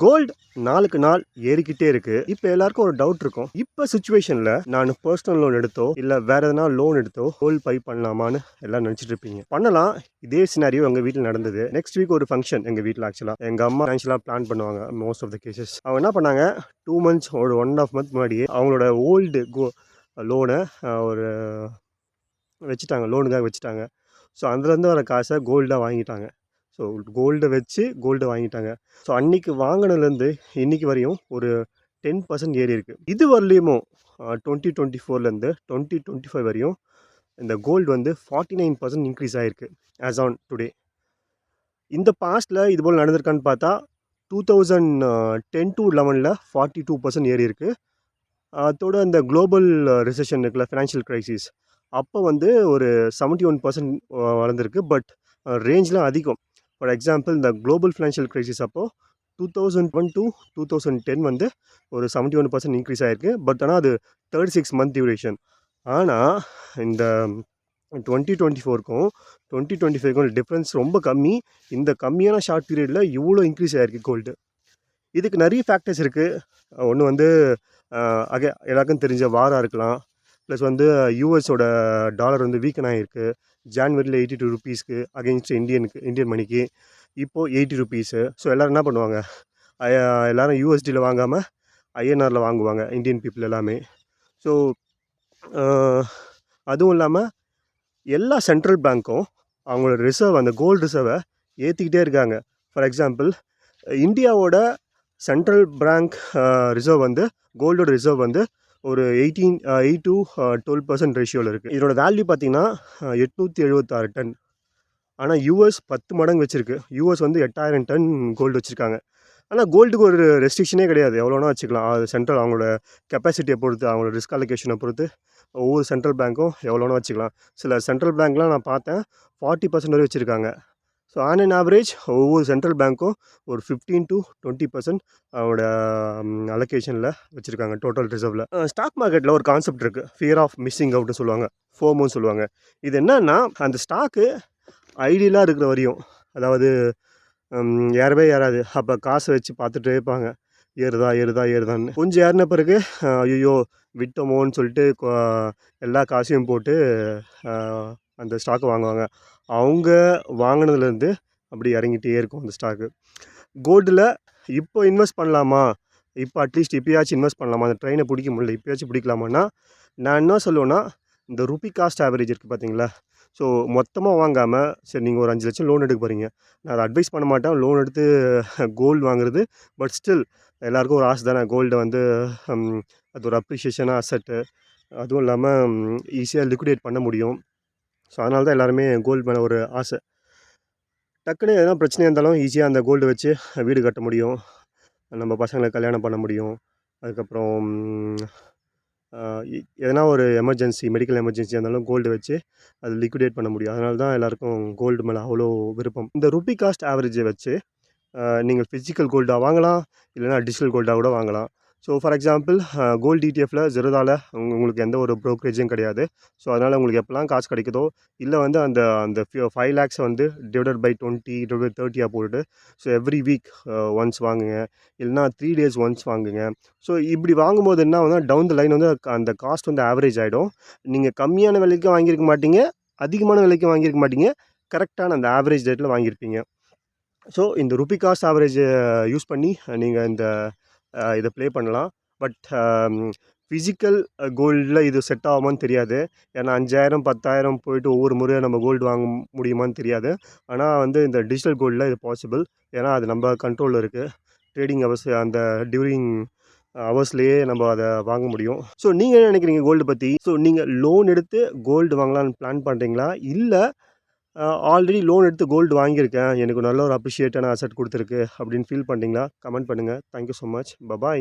Gold நாளுக்கு நாள் ஏறிக்கிட்டே இருக்கு. இப்போ எல்லாருக்கும் ஒரு டவுட் இருக்கும். இப்போ சுச்சுவேஷன்ல நான் பர்சனல் லோன் எடுத்தோ இல்ல வேற எதனா லோன் எடுத்தோ கோல்டு பை பண்ணலாமான்னு எல்லாம் நினைச்சிட்டு இருப்பீங்க. பண்ணலாம். இதே சினாரியோ எங்க வீட்டில் நடந்தது. நெக்ஸ்ட் வீக் ஒரு ஃபங்க்ஷன் எங்க வீட்டில் ஆக்சுவலா எங்க அம்மா ஃபைனான்ஷியலாக பிளான் பண்ணுவாங்க மோஸ்ட் ஆஃப் த கேசஸ் அவங்க என்ன பண்ணாங்க? டூ மந்த்ஸ் ஒரு ஒன் ஆஃப் மந்த் முன்னாடியே அவங்களோட ஓல்டு கோ லோனை ஒரு வச்சுட்டாங்க. லோனுக்காக வச்சுட்டாங்க. ஸோ அதுலேருந்து வர காசை கோல்டாக வாங்கிட்டாங்க. ஸோ கோல்டை வச்சு கோல்டு வாங்கிட்டாங்க. ஸோ அன்றைக்கி வாங்கினதுலேருந்து இன்னைக்கு வரையும் ஒரு டென் பர்சன்ட் ஏறி இருக்குது இது வரலையுமோ? டுவெண்ட்டி டுவெண்ட்டி ஃபோர்லேருந்து டுவெண்ட்டி டுவெண்ட்டி ஃபைவ் வரையும் இந்த கோல்டு வந்து ஃபார்ட்டி நைன் பர்சன்ட் இன்க்ரீஸ் ஆகிருக்கு ஆஸ் ஆன் டுடே இந்த பாஸ்ட்டில் இது போல் நடந்திருக்கான்னு பார்த்தா டூ தௌசண்ட் டென் டு லெவனில் ஃபார்ட்டி டூ பர்சன்ட் ஏறி இருக்குது அதோட இந்த குளோபல் ரிசெஷன் இருக்குல்ல ஃபினான்ஷியல் க்ரைசிஸ் அப்போ வந்து ஒரு செவன்ட்டி ஒன் பர்சன்ட் வளர்ந்துருக்கு. பட் ரேஞ்செலாம் அதிகம். ஃபார் எக்ஸாம்பிள் இந்த குளோபல் ஃபினான்ஷியல் கிரைசிஸ் அப்போது two thousand one to two thousand ten வந்து ஒரு செவன்ட்டி ஒன் பர்சன்ட் இன்க்ரீஸ் ஆகிருக்கு பட் ஆனால் அது தேர்ட்டி சிக்ஸ் மந்த் டியூரேஷன் ஆனால் இந்த டுவெண்ட்டி டுவெண்ட்டி ஃபோருக்கும் டுவெண்ட்டி டுவெண்ட்டி ஃபைவ்க்கும் டிஃப்ரென்ஸ் ரொம்ப கம்மி. இந்த கம்மியான ஷார்ட் பீரியடில் இவ்வளோ இன்க்ரீஸ் ஆகிருக்கு கோல்டு இதுக்கு நிறைய ஃபேக்டர்ஸ் இருக்குது ஒன்று வந்து அகே எல்லாருக்கும் தெரிஞ்ச வாராக இருக்கலாம். ப்ளஸ் வந்து யூஎஸோட டாலர் வந்து வீக்கன் ஆகிருக்கு ஜான்வரியில் எயிட்டி டூ ருபீஸ்க்கு அகெயின்ஸ்ட் இந்தியனுக்கு இந்தியன் மணிக்கு இப்போது எயிட்டி ருபீஸு. ஸோ எல்லோரும் என்ன பண்ணுவாங்க? எல்லோரும் யூஎஸ்டியில் வாங்காமல் ஐஎன்ஆரில் வாங்குவாங்க இந்தியன் பீப்புள் எல்லாமே. ஸோ அதுவும் இல்லாமல் எல்லா சென்ட்ரல் பேங்க்கும் அவங்களோட ரிசர்வ் அந்த கோல்டு ரிசர்வை ஏற்றிக்கிட்டே இருக்காங்க. ஃபார் எக்ஸாம்பிள் இந்தியாவோட சென்ட்ரல் பேங்க் ரிசர்வ் வந்து கோல்டோட ரிசர்வ் வந்து ஒரு eighteen eight to twelve percent ரேஷியோவில் இருக்குது இதோட வேல்யூ பார்த்தீங்கன்னா uh, எட்நூற்றி எழுபத்தாறு டன். ஆனால் யூஎஸ் பத்து மடங்கு வச்சுருக்கு. யூஎஸ் வந்து எட்டாயிரம் டன் கோல்டு வச்சுருக்காங்க. ஆனால் கோல்டுக்கு ஒரு ரெஸ்ட்ரிக்ஷனே கிடையாது. எவ்வளோனா வச்சுக்கலாம். அது சென்ட்ரல் அவங்களோட கெப்பாசிட்டியை பொறுத்து அவங்களோட ரிஸ்க் அலோகேஷனை பொறுத்து ஒவ்வொரு சென்ட்ரல் பேங்க்கும் எவ்வளோனா வச்சுக்கலாம். சில சென்ட்ரல் பேங்க்லாம் நான் பார்த்தேன் ஃபார்ட்டி பர்சன்ட் வரை வச்சுருக்காங்க. ஸோ ஆன் அண்ட் ஆவரேஜ் ஒவ்வொரு சென்ட்ரல் பேங்க்கும் ஒரு ஃபிஃப்டீன் டு டுவெண்ட்டி பர்சன்ட் அவங்களோட அலோகேஷனில் வச்சுருக்காங்க டோட்டல் ரிசர்வில் ஸ்டாக் மார்க்கெட்டில் ஒரு கான்செப்ட் இருக்குது ஃபியர் ஆஃப் மிஸ்ஸிங் அவுட்னு சொல்லுவாங்க. ஃபோமோன்னு சொல்லுவாங்க. இது என்னன்னா அந்த ஸ்டாக்கு ஐடியலாக இருக்கிற வரையும் அதாவது ஏறவே ஏறாது அப்போ காசை வச்சு பார்த்துட்டே இருப்பாங்க. ஏறுதா ஏறுதா ஏறுதான்னு. கொஞ்சம் ஏறின பிறகு ஐயோ விட்டோமோன்னு சொல்லிட்டு எல்லா காசையும் போட்டு அந்த ஸ்டாக்கு வாங்குவாங்க. அவங்க வாங்கினதுலேருந்து அப்படி இறங்கிட்டே இருக்கும் அந்த ஸ்டாக்கு கோல்டில் இப்போ இன்வெஸ்ட் பண்ணலாமா? இப்போ அட்லீஸ்ட் இப்போயாச்சும் இன்வெஸ்ட் பண்ணலாமா? அந்த ட்ரெயினை பிடிக்க முடியல. இப்போயாச்சும் பிடிக்கலாமான்னா நான் என்ன சொல்லுவேன்னா இந்த ருபி காஸ்ட் ஆவரேஜ் இருக்குது பார்த்தீங்களா ஸோ மொத்தமாக வாங்காமல் சரி நீங்கள் ஒரு அஞ்சு லட்சம் லோன் எடுக்க போகிறீங்க நான் அதை அட்வைஸ் பண்ண மாட்டேன். லோன் எடுத்து கோல்டு வாங்குறது. பட் ஸ்டில் எல்லாருக்கும் ஒரு ஆசை தானே. கோல்டை வந்து அது ஒரு அப்ரிஷியேஷனாக அசட்டு அதுவும் இல்லாமல் ஈஸியாக லிக்விடேட் பண்ண முடியும். ஸோ அதனால தான் எல்லாருமே கோல்டு மேலே ஒரு ஆசை. டக்குன்னு எதனா பிரச்சனையாக இருந்தாலும் ஈஸியாக அந்த கோல்டு வச்சு வீடு கட்ட முடியும். நம்ம பசங்களை கல்யாணம் பண்ண முடியும். அதுக்கப்புறம் எதனா ஒரு எமர்ஜென்சி மெடிக்கல் எமர்ஜென்சி இருந்தாலும் கோல்டு வச்சு அது லிக்விடேட் பண்ண முடியும். அதனால தான் எல்லாருக்கும் கோல்டு மேலே அவ்வளோ விருப்பம். இந்த ருபி காஸ்ட் ஆவரேஜை வச்சு நீங்கள் ஃபிசிக்கல் கோல்டாக வாங்கலாம் இல்லைனா டிஜிட்டல் கோல்டாக கூட வாங்கலாம். ஸோ ஃபார் எக்ஸாம்பிள் கோல்டு டிடிஎஃப்பில் ஜெருதாவில் உங்களுக்கு எந்த ஒரு ப்ரோக்கரேஜும் கிடையாது. ஸோ அதனால் உங்களுக்கு எப்போல்லாம் காசு கிடைக்குதோ இல்லை வந்து அந்த அந்த ஃபைவ் லேக்ஸை வந்து டிவைடட் பை டுவெண்ட்டி டிவைட் தேர்ட்டியாக போட்டுட்டு ஸோ எவ்ரி வீக் ஒன்ஸ் வாங்குங்க. இல்லைனா த்ரீ டேஸ் ஒன்ஸ் வாங்குங்க. ஸோ இப்படி வாங்கும்போது என்ன வந்து டவுன் த லைன் வந்து அந்த காஸ்ட் வந்து ஆவரேஜ் ஆகிடும் நீங்கள் கம்மியான விலைக்கு வாங்கியிருக்க மாட்டீங்க அதிகமான விலைக்கு வாங்கியிருக்க மாட்டீங்க கரெக்டான அந்த ஆவரேஜ் ரேட்டில் வாங்கியிருப்பீங்க. ஸோ இந்த ருபி காஸ்ட் ஆவரேஜ் யூஸ் பண்ணி நீங்கள் இந்த இதை ப்ளே பண்ணலாம். பட் ஃபிசிக்கல் கோல்டில் இது செட் ஆகுமான்னு தெரியாது. ஏன்னா அஞ்சாயிரம் பத்தாயிரம் போயிட்டு ஒவ்வொரு முறையாக நம்ம கோல்டு வாங்க முடியுமான்னு தெரியாது. ஆனால் வந்து இந்த டிஜிட்டல் கோல்டில் இது பாசிபிள் ஏன்னா அது நம்ம கண்ட்ரோலில் இருக்குது ட்ரேடிங் ஹவர்ஸ் அந்த டியூரிங் ஹவர்ஸ்லேயே நம்ம அதை வாங்க முடியும். ஸோ நீங்கள் என்ன நினைக்கிறீங்க கோல்டு பற்றி ஸோ நீங்கள் லோன் எடுத்து கோல்டு வாங்கலான்னு பிளான் பண்ணுறீங்களா இல்லை ஆல்ரெடி லோன் எடுத்து கோல்டு வாங்கியிருக்கேன். எனக்கு நல்ல ஒரு அப்ரிஷியேட்டான அசட் கொடுத்துருக்கு அப்படின்னு ஃபீல் பண்ணிட்டீங்களா கமெண்ட் பண்ணுங்கள் தேங்க்யூ ஸோ மச் பபாய்